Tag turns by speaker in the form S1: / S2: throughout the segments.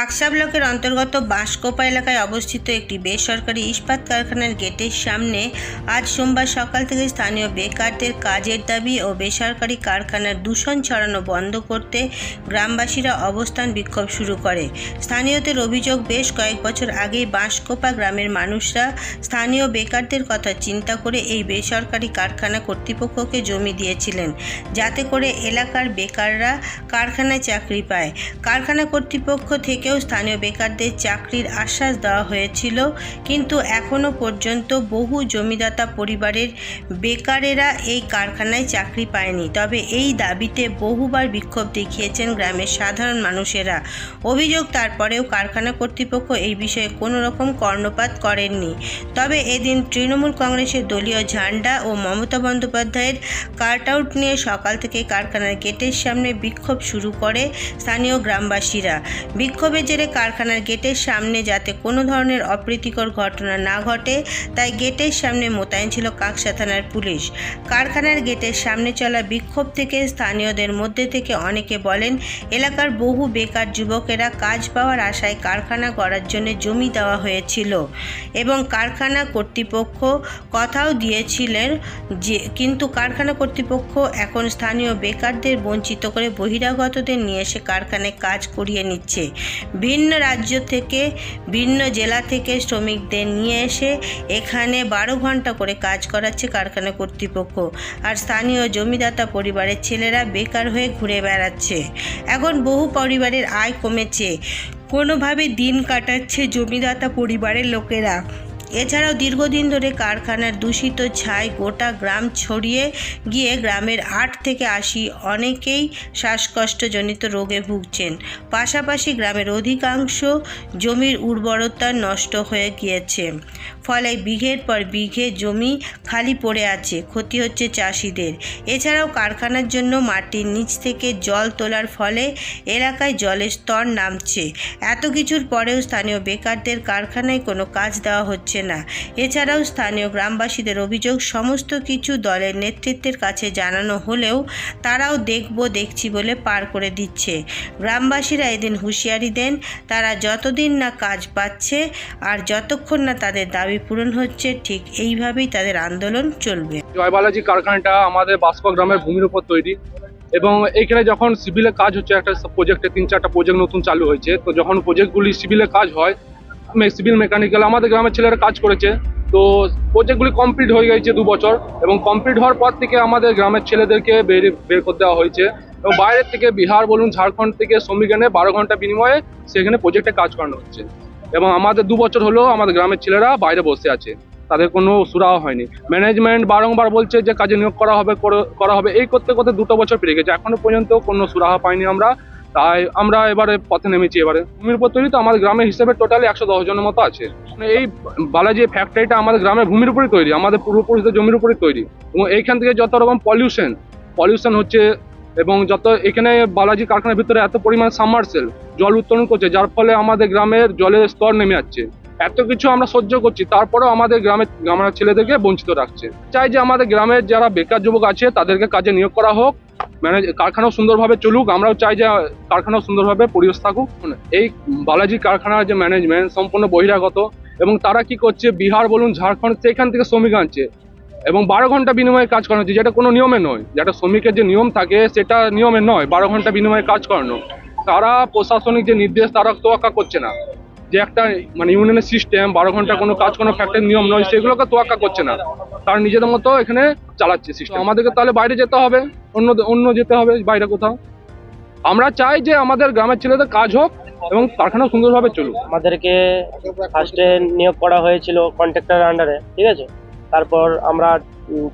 S1: কাকসা ব্লকের অন্তর্গত বাঁশকোপা এলাকায় অবস্থিত একটি বেসরকারি ইস্পাত কারখানার গেটের সামনে আজ সোমবার সকাল থেকে স্থানীয় বেকারদের কাজের দাবি ও বেসরকারি কারখানার দূষণ ছড়ানো বন্ধ করতে গ্রামবাসীরা অবস্থান বিক্ষোভ শুরু করে। স্থানীয়দের অভিযোগ, বেশ কয়েক বছর আগেই বাঁশকোপা গ্রামের মানুষরা স্থানীয় বেকারদের কথা চিন্তা করে এই বেসরকারি কারখানা কর্তৃপক্ষকে জমি দিয়েছিলেন, যাতে করে এলাকার বেকাররা কারখানায় চাকরি পায়। কারখানা কর্তৃপক্ষ থেকেও স্থানীয় বেকারদের চাকরির আশ্বাস দেওয়া হয়েছিল, কিন্তু এখনও পর্যন্ত বহু জমিদাতা পরিবারের বেকারেরা এই কারখানায় চাকরি পায়নি। তবে এই দাবিতে বহুবার বিক্ষোভ দেখিয়েছেন গ্রামের সাধারণ মানুষেরা। অভিযোগ তারপরেও কারখানা কর্তৃপক্ষ এই বিষয়ে কোনো রকম কর্ণপাত করেননি। তবে এদিন তৃণমূল কংগ্রেসের দলীয় ঝান্ডা ও মমতা বন্দ্যোপাধ্যায়ের কার্ট আউট নিয়ে সকাল থেকে কারখানার গেটের সামনে বিক্ষোভ শুরু করে স্থানীয় গ্রামবাসীরা। বিক্ষোভের জেরে কারখানার গেটের সামনে যাতে কোনো ধরনের অপ্রীতিকর ঘটনা না ঘটে, তাই গেটের সামনে মোতায়েন ছিল কাকসা থানার পুলিশ। কারখানার গেটের সামনে চলা বিক্ষোভ থেকে স্থানীয়দের মধ্যে থেকে অনেকে বলেন, এলাকার বহু বেকার যুবকেরা কাজ পাওয়ার আশায় কারখানা করার জন্য জমি দেওয়া হয়েছিল এবং কারখানা কর্তৃপক্ষ কথাও দিয়েছিলেন যে, কিন্তু কারখানা কর্তৃপক্ষ এখন স্থানীয় বেকারদের বঞ্চিত করে বহিরাগতদের নিয়ে এসে কারখানায় কাজ করিয়ে নিচ্ছে। ভিন্ন রাজ্য থেকে, ভিন্ন জেলা থেকে শ্রমিকদের নিয়ে এসে এখানে বারো ঘণ্টা করে কাজ করাচ্ছে কারখানা কর্তৃপক্ষ। আর স্থানীয় জমিদাতা পরিবারের ছেলেরা বেকার হয়ে ঘুরে বেড়াচ্ছে। এখন বহু পরিবারের আয় কমেছে। কোনোভাবে দিন কাটাচ্ছে জমিদাতা পরিবারের লোকেরা। এছাড়াও দীর্ঘদিন ধরে কারখানার দূষিত ছাই গোটা গ্রাম ছড়িয়ে গিয়ে গ্রামের আট থেকে আশি অনেকেই শ্বাসকষ্টজনিত রোগে ভুগছেন। পাশাপাশি গ্রামের অধিকাংশ জমির উর্বরতা নষ্ট হয়ে গিয়েছে। ফলে বিঘের পর বিঘে জমি খালি পড়ে আছে, ক্ষতি হচ্ছে চাষিদের। এছাড়াও কারখানার জন্য মাটির নিচ থেকে জল তোলার ফলে এলাকায় জলের স্তর নামছে। এত কিছুর পরেও স্থানীয় বেকারদের কারখানায় কোনো কাজ দেওয়া হচ্ছে না। এছাড়াও স্থানীয় গ্রামবাসীদের অভিযোগ, সমস্ত কিছু দলের নেতৃত্বের কাছে জানানো হলেও তারাও দেখব, দেখছি বলে পার করে দিচ্ছে। গ্রামবাসীরা এদিন হুঁশিয়ারি দেন, তারা যতদিন না কাজ পাচ্ছে আর যতক্ষণ না তাদের দাবি পূরণ হচ্ছে, ঠিক এইভাবেই তাদের আন্দোলন চলবে।
S2: জয়বালাজি কারখানাটা আমাদের বাসকো গ্রামের ভূমির উপর তৈরি এবং এইখানে যখন সিভিলে কাজ হচ্ছে, একটা প্রজেক্টে তিন চারটা প্রজেক্ট নতুন চালু হয়েছে, তো যখন প্রজেক্টগুলি সিভিলে কাজ হয় সিভিল মেকানিক্যাল আমাদের গ্রামের ছেলেরা কাজ করেছে। তো প্রজেক্টগুলি কমপ্লিট হয়ে গেছে দু বছর এবং কমপ্লিট হওয়ার পর থেকে আমাদের গ্রামের ছেলেদেরকে বের বের করে দেওয়া হয়েছে। এবং বাইরের থেকে বিহার বলুন, ঝাড়খণ্ড থেকে শ্রমিক এনে বারো ঘণ্টা বিনিময়ে সেখানে প্রজেক্টে কাজ করানো হচ্ছে। এবং আমাদের দু বছর হলো আমাদের গ্রামের ছেলেরা বাইরে বসে আছে। তাদের কোনো সুরাহ হয়নি। ম্যানেজমেন্ট বারংবার বলছে যে কাজে নিয়োগ করা হবে করা হবে। এই করতে করতে দুটো বছর পেরিয়ে গেছে। এখনও পর্যন্ত কোনো সুরাহা পাইনি আমরা। তাই আমরা এবারে পথে নেমেছি এবারে। ভূমির উপর তৈরি তো আমাদের গ্রামের হিসেবে টোটালি একশো দশ জনের মতো আছে। মানে এই বালাজি ফ্যাক্টরিটা আমাদের গ্রামের ভূমির উপরে তৈরি, আমাদের পূর্বপুরুষদের জমির উপরে তৈরি। এবং এইখান থেকে যত রকম পলিউশন পলিউশন হচ্ছে এবং যত এখানে বালাজি কারখানার ভিতরে এত পরিমাণ সাবমার্সেল জল উত্তোলন করছে, যার ফলে আমাদের গ্রামের জলের স্তর নেমে যাচ্ছে এত কিছু আমরা সহ্য করছি, তারপরেও আমাদের গ্রামের গ্রামের ছেলেদেরকে বঞ্চিত রাখছে। চাই যে আমাদের গ্রামের যারা বেকার যুবক আছে, তাদেরকে কাজে নিয়োগ করা হোক ম্যানেজ, কারখানাও সুন্দরভাবে চলুক, আমরাও চাই যে কারখানাও সুন্দরভাবে পরিবেশ থাকুক। এই বালাজি কারখানার যে ম্যানেজমেন্ট সম্পূর্ণ বহিরাগত এবং তারা কি করছে, বিহার বলুন, ঝাড়খণ্ড সেখান থেকে শ্রমিক আনছে এবং বারো ঘণ্টা বিনিময়ে কাজ করানো হচ্ছে, যেটা কোনো নিয়মে নয়। যেটা শ্রমিকের যে নিয়ম থাকে, সেটা নিয়মে নয়, বারো ঘণ্টা বিনিময়ে কাজ করানো। তারা প্রশাসনিক যে নির্দেশ, তারা তোয়াক্কা করছে না। যে একটা মানে ইউনিয়নের সিস্টেম বারো ঘণ্টা কোনো কাজ কোনো ফ্যাক্টরির নিয়ম নয়, সেগুলোকে তোয়াক্কা করছে না। তারা নিজেদের মতো এখানে চালাচ্ছে সিস্টেম আমাদেরকে তাহলে বাইরে যেতে হবে অন্য অন্য যেতে হবে বাইরে কোথাও। আমরা চাই যে আমাদের গ্রামের ছেলেদের কাজ হোক এবং কারখানা সুন্দরভাবে চলুক।
S3: আমাদেরকে ফার্স্টে নিয়োগ করা হয়েছিল কন্ট্রাক্টর আন্ডারে ঠিক আছে? তারপর আমরা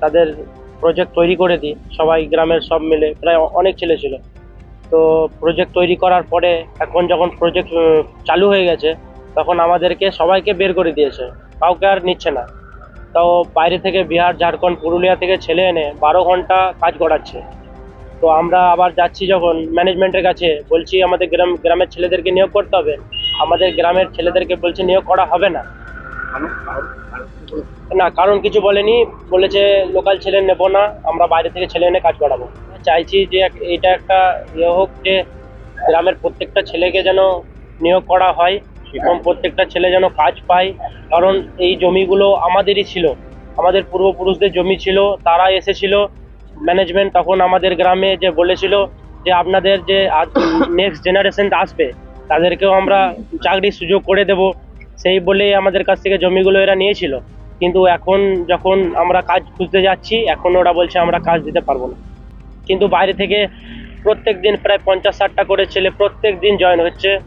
S3: তাদের প্রজেক্ট তৈরি করে দিই। সবাই গ্রামের সব মিলে প্রায় অনেক ছেলে ছিল। তো প্রজেক্ট তৈরি করার পরে এখন যখন প্রজেক্ট চালু হয়ে গেছে তখন আমাদেরকে সবাইকে বের করে দিয়েছে। কাউকে আর নিচ্ছে না। তাও বাইরে থেকে বিহার, ঝাড়খণ্ড, পুরুলিয়া থেকে ছেলে এনে বারো ঘণ্টা কাজ করাচ্ছে। তো আমরা আবার যাচ্ছি যখন ম্যানেজমেন্টের কাছে, বলছি আমাদের গ্রাম, গ্রামের ছেলেদেরকে নিয়োগ করতে হবে। আমাদের গ্রামের ছেলেদেরকে বলছে নিয়োগ করা হবে না। না, কারণ কিছু বলেনি। বলেছে লোকাল ছেলে নেব না, আমরা বাইরে থেকে ছেলে এনে কাজ করাবো। চাইছি যে এটা একটা ইয়ে হোক যে গ্রামের প্রত্যেকটা ছেলেকে যেন নিয়োগ করা হয়। এবং প্রত্যেকটা ছেলে যেন কাজ পায়, কারণ এই জমিগুলো আমাদেরই ছিল। আমাদের পূর্বপুরুষদের জমি ছিল, তারা এসেছিল। ম্যানেজমেন্ট তখন আমাদের গ্রামে যে বলেছিল যে, আপনাদের যে নেক্সট জেনারেশন আসবে, তাদেরকেও আমরা চাকরির সুযোগ করে দেব। সেই বলেই আমাদের কাছ থেকে জমিগুলো এরা নিয়েছিল। কিন্তু এখন যখন আমরা কাজ খুঁজতে যাচ্ছি, এখন ওরা বলছে, আমরা কাজ দিতে পারব না। কিন্তু বাইরে থেকে প্রত্যেক দিন প্রায় পঞ্চাশ ষাটটা করে ছেলে প্রত্যেক দিন জয়েন হচ্ছে।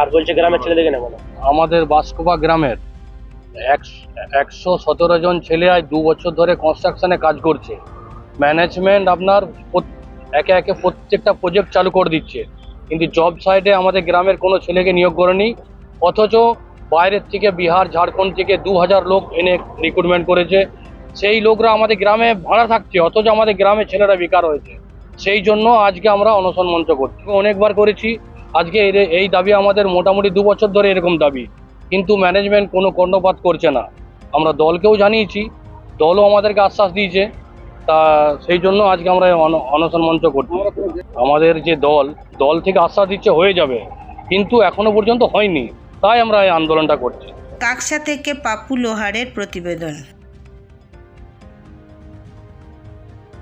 S3: আর বলছে গ্রামের ছেলেদেরকে নেব না
S4: আমাদের বাসকোপা গ্রামের একশো সতেরো জন ছেলে আজ দু বছর ধরে কনস্ট্রাকশনে কাজ করছে। ম্যানেজমেন্ট আপনার একে একে প্রত্যেকটা প্রজেক্ট চালু করে দিচ্ছে। কিন্তু জব সাইডে আমাদের গ্রামের কোনো ছেলেকে নিয়োগ করেনি। অথচ বাইরের থেকে বিহার, ঝাড়খণ্ড থেকে দু হাজার লোক এনে রিক্রুটমেন্ট করেছে। সেই লোকরা আমাদের গ্রামে ভাড়া থাকছে, অথচ আমাদের গ্রামে ছেলেরা বেকার হয়েছে। সেই জন্য আজকে আমরা অনশন মঞ্চ করছি। অনেকবার করেছি আজকে এই দাবি আমাদের মোটামুটি দু বছর ধরে এরকম দাবি। কিন্তু ম্যানেজমেন্ট কোনো কর্ণপাত করছে না। আমরা দলকেও জানিয়েছি, দলও আমাদেরকে আশ্বাস দিয়েছে। তা সেই জন্য আজকে আমরা অনশন মঞ্চ করছি। আমাদের যে দল দল থেকে আশ্বাস দিচ্ছে হয়ে যাবে। কিন্তু এখনও পর্যন্ত হয়নি। তাই আমরা এই আন্দোলনটা করছি।
S1: কাকসা থেকে পাপু লোহারের প্রতিবেদন।